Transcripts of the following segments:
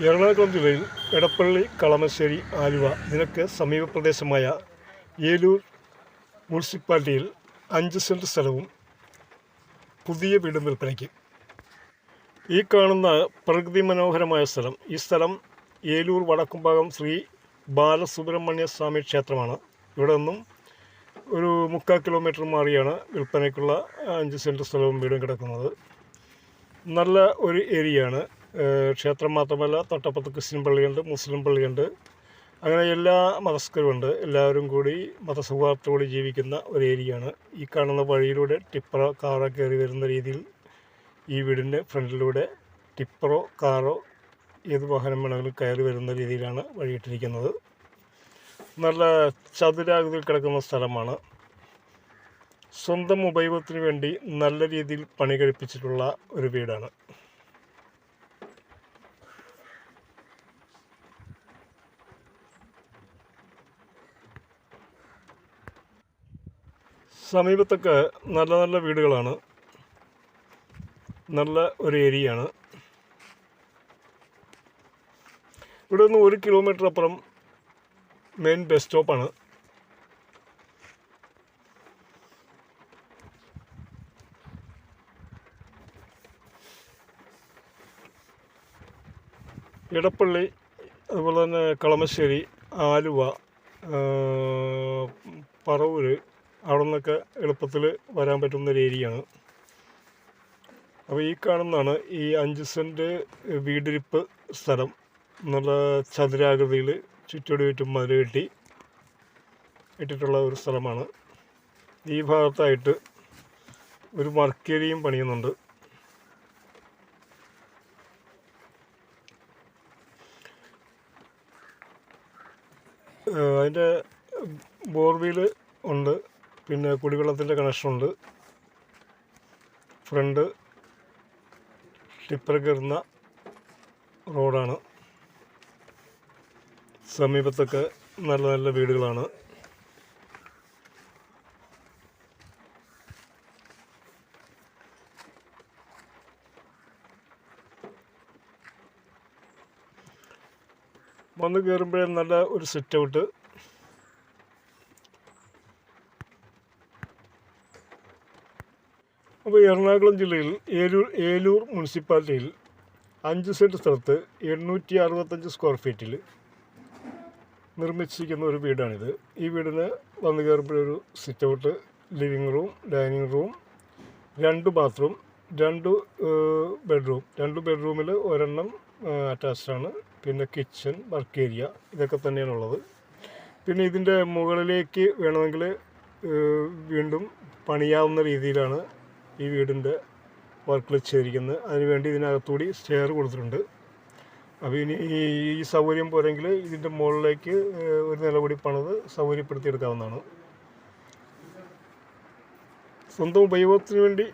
എറണാകുളം ജില്ലയിൽ എടപ്പള്ളി കളമശ്ശേരി ആലുവ ഇതിനൊക്കെ സമീപ പ്രദേശമായ ഏലൂർ മുനിസിപ്പാലിറ്റിയിൽ അഞ്ച് സെന്റ് സ്ഥലവും പുതിയ വീടും വിൽപ്പനയ്ക്ക്. ഈ കാണുന്ന പ്രകൃതി മനോഹരമായ സ്ഥലം ഈ സ്ഥലം ഏലൂർ വടക്കുംഭാഗം ശ്രീ ബാലസുബ്രഹ്മണ്യ സ്വാമി ക്ഷേത്രമാണ്. ഇവിടെ നിന്നും ഒരു മുക്കാൽ കിലോമീറ്റർ മാറിയാണ് വിൽപ്പനയ്ക്കുള്ള അഞ്ച് സെന്റ് സ്ഥലവും വീടും കിടക്കുന്നത്. നല്ല ഒരു ഏരിയയാണ്. ക്ഷേത്രം മാത്രമല്ല തൊട്ടപ്പുറത്ത് ക്രിസ്ത്യൻ പള്ളിയുണ്ട് മുസ്ലിം പള്ളിയുണ്ട്. അങ്ങനെ എല്ലാ മതസ്ഥരുമുണ്ട്. എല്ലാവരും കൂടി മതസൗഹാർദ്ദത്തോടെ ജീവിക്കുന്ന ഒരു ഏരിയയാണ്. ഈ കാണുന്ന വഴിയിലൂടെ ടിപ്പറോ കാറോ കയറി വരുന്ന രീതിയിൽ ഈ വീടിന്റെ ഫ്രണ്ടിലൂടെ ടിപ്പറോ കാറോ ഏത് വാഹനം വേണമെങ്കിലും കയറി വരുന്ന രീതിയിലാണ് വഴിയിട്ടിരിക്കുന്നത്. നല്ല ചതുരാകൃതിയിൽ കിടക്കുന്ന സ്ഥലമാണ്. സ്വന്തം ഉപയോഗത്തിന് വേണ്ടി നല്ല രീതിയിൽ പണി കഴിപ്പിച്ചിട്ടുള്ള ഒരു വീടാണ്. സമീപത്തൊക്കെ നല്ല നല്ല വീടുകളാണ്. നല്ല ഒരു ഏരിയയാണ്. ഇവിടെ നിന്ന് ഒരു കിലോമീറ്റർ അപ്പുറം മെയിൻ ബസ് സ്റ്റോപ്പാണ് ഇടപ്പള്ളി അതുപോലെ തന്നെ കളമശ്ശേരി ആലുവ പറവൂർ അവിടെ നിന്നൊക്കെ എളുപ്പത്തിൽ വരാൻ പറ്റുന്ന ഒരു ഏരിയയാണ്. അപ്പോൾ ഈ കാണുന്നതാണ് ഈ അഞ്ച് സെന്റ് വീടിരിപ്പ് സ്ഥലം. നല്ല ചതുരാകൃതിയിൽ ചുറ്റോടി ചുറ്റും മതിൽ കെട്ടി ഇട്ടിട്ടുള്ള ഒരു സ്ഥലമാണ്. ഈ ഭാഗത്തായിട്ട് ഒരു വർക്കേരിയും പണിയുന്നുണ്ട്. അതിന്റെ ബോർവീൽ ഉണ്ട്. പിന്നെ കുടിവെള്ളത്തിന്റെ കണക്ഷനുണ്ട്. ഫ്രണ്ട് ടിപ്പർ കയറുന്ന റോഡാണ്. സമീപത്തൊക്കെ നല്ല നല്ല വീടുകളാണ്. വന്ന് കയറുമ്പോഴേ നല്ല ഒരു സിറ്റ് ഔട്ട് അപ്പോൾ എറണാകുളം ജില്ലയിൽ ഏലൂർ ഏലൂർ മുനിസിപ്പാലിറ്റിയിൽ അഞ്ച് സെന്റ് സ്ഥലത്ത് എണ്ണൂറ്റി അറുപത്തഞ്ച് സ്ക്വയർ ഫീറ്റിൽ നിർമ്മിച്ചിരിക്കുന്ന ഒരു വീടാണിത്. ഈ വീടിന് വന്നു കയറുമ്പോഴൊരു sit out living room dining room രണ്ട് ബാത്റൂം രണ്ട് ബെഡ്റൂം രണ്ട് ബെഡ്റൂമിൽ ഒരെണ്ണം അറ്റാച്ച്ഡാണ് പിന്നെ കിച്ചൺ വർക്ക് ഏരിയ ഇതൊക്കെ തന്നെയാണ് ഉള്ളത് പിന്നെ ഇതിന്റെ മുകളിലേക്ക് വേണമെങ്കിൽ വീണ്ടും പണിയാവുന്ന രീതിയിലാണ് ഈ വീടിന്റെ വർക്കിൽ ചെയ്തിരിക്കുന്നത് അതിനുവേണ്ടി ഇതിനകത്തുകൂടി സ്റ്റെയർ കൊടുത്തിട്ടുണ്ട്. അപ്പോൾ ഇനി ഈ സൗകര്യം പോരെങ്കിൽ ഇതിന്റെ മുകളിലേക്ക് ഒരു നില കൂടി പണിത് സൗകര്യപ്പെടുത്തിയെടുക്കാവുന്നതാണ് സ്വന്തം ഉപയോഗത്തിന് വേണ്ടി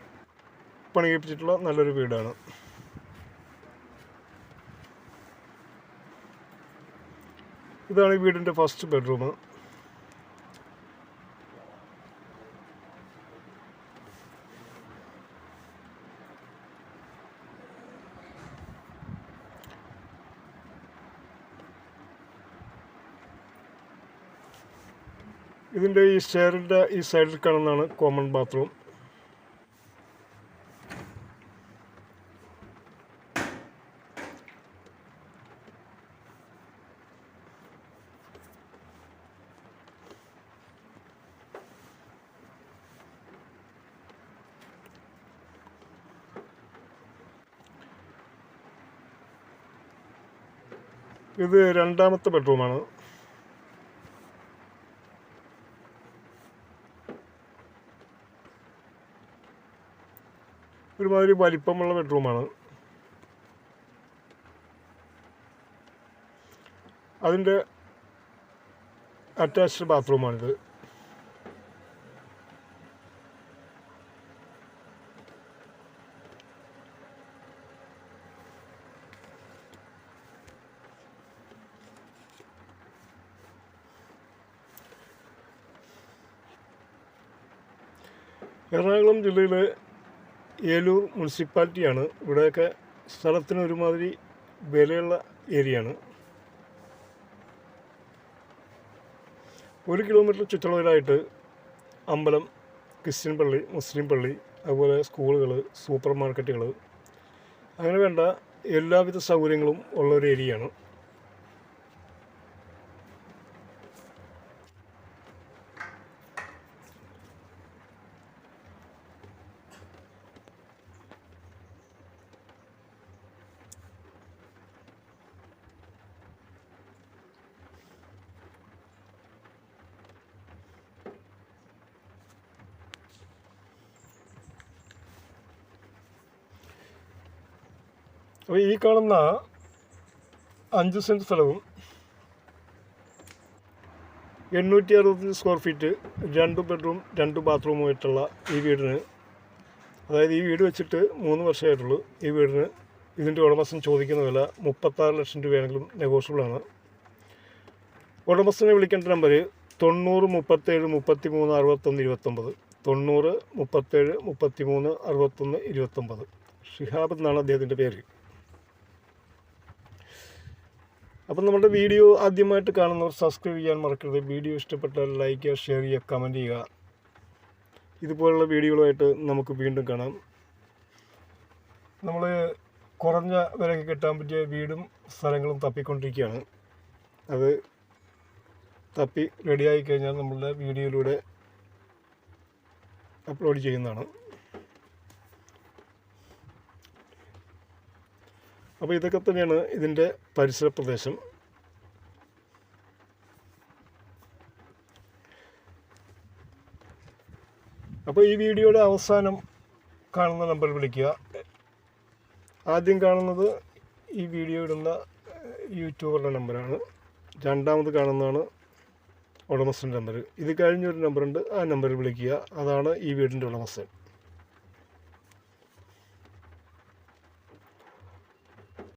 പണി കഴിപ്പിച്ചിട്ടുള്ള നല്ലൊരു വീടാണ്. ഇതാണ് ഈ വീടിന്റെ ഫസ്റ്റ് ബെഡ്റൂം ഇതിന്റെ ഈ സ്റ്റെയറിന്റെ ഈ സൈഡിൽ കാണുന്നതാണ് കോമൺ ബാത്റൂം. ഇത് രണ്ടാമത്തെ ബെഡ്റൂമാണ്. ഒരുമാതിരി വലിപ്പമുള്ള ബെഡ്റൂമാണ്. അതിന്റെ അറ്റാച്ച്ഡ് ബാത്റൂമാണിത്. എറണാകുളം ജില്ലയിലെ ഏലൂർ മുനിസിപ്പാലിറ്റിയാണ്. ഇവിടെയൊക്കെ സ്ഥലത്തിന് ഒരുമാതിരി വിലയുള്ള ഏരിയയാണ്. ഒരു കിലോമീറ്റർ ചുറ്റളവിലായിട്ട് അമ്പലം ക്രിസ്ത്യൻ പള്ളി മുസ്ലിം പള്ളി അതുപോലെ സ്കൂളുകൾ സൂപ്പർ മാർക്കറ്റുകൾ അങ്ങനെ വേണ്ട എല്ലാവിധ സൗകര്യങ്ങളും ഉള്ള ഒരു ഏരിയയാണ്. അപ്പോൾ ഈ കാണുന്ന അഞ്ച് സെന്റ് സ്ഥലവും എണ്ണൂറ്റി അറുപത്തഞ്ച് സ്ക്വയർ ഫീറ്റ് രണ്ട് ബെഡ്റൂം രണ്ട് ബാത്റൂമുമായിട്ടുള്ള ഈ വീടിന് അതായത് ഈ വീട് വെച്ചിട്ട് മൂന്ന് വർഷമായിട്ടുള്ളൂ ഈ വീടിന് ഇതിന്റെ ഉടമസ്ഥൻ ചോദിക്കുന്ന വില മുപ്പത്താറ് ലക്ഷം രൂപയാണെങ്കിലും നെഗോഷ്യബിളാണ് ഉടമസ്ഥനെ വിളിക്കേണ്ട നമ്പർ തൊണ്ണൂറ് മുപ്പത്തേഴ് മുപ്പത്തി മൂന്ന് അറുപത്തൊന്ന് ഇരുപത്തൊമ്പത്. തൊണ്ണൂറ് മുപ്പത്തേഴ് മുപ്പത്തി മൂന്ന് അറുപത്തൊന്ന് ഇരുപത്തൊമ്പത്. ഷിഹാബ് എന്നാണ് അദ്ദേഹത്തിന്റെ പേര്. അപ്പം നമ്മുടെ വീഡിയോ ആദ്യമായിട്ട് കാണുന്നവർ സബ്സ്ക്രൈബ് ചെയ്യാൻ മറക്കരുത്. വീഡിയോ ഇഷ്ടപ്പെട്ടാൽ ലൈക്ക് ചെയ്യുക ഷെയർ ചെയ്യുക കമന്റ് ചെയ്യുക. ഇതുപോലുള്ള വീഡിയോകളുമായിട്ട് നമുക്ക് വീണ്ടും കാണാം. നമ്മൾ കുറഞ്ഞ വിലയ്ക്ക് കിട്ടാൻ പറ്റിയ വീടും സ്ഥലങ്ങളും തപ്പിക്കൊണ്ടിരിക്കുകയാണ്. അത് തപ്പി റെഡിയായി കഴിഞ്ഞാൽ നമ്മളുടെ വീഡിയോയിലൂടെ അപ്ലോഡ് ചെയ്യുന്നതാണ്. അപ്പോൾ ഇതൊക്കെ തന്നെയാണ് ഇതിന്റെ പരിസര പ്രദേശം. അപ്പോൾ ഈ വീഡിയോയുടെ അവസാനം കാണുന്ന നമ്പർ വിളിക്കുക. ആദ്യം കാണുന്നത് ഈ വീഡിയോ ഇടുന്ന യൂട്യൂബറുടെ നമ്പറാണ്. രണ്ടാമത് കാണുന്നതാണ് ഉടമസ്ഥന്റെ നമ്പർ. ഇത് കഴിഞ്ഞൊരു നമ്പറുണ്ട് ആ നമ്പറിൽ വിളിക്കുക. അതാണ് ഈ വീടിന്റെ ഉടമസ്ഥൻ.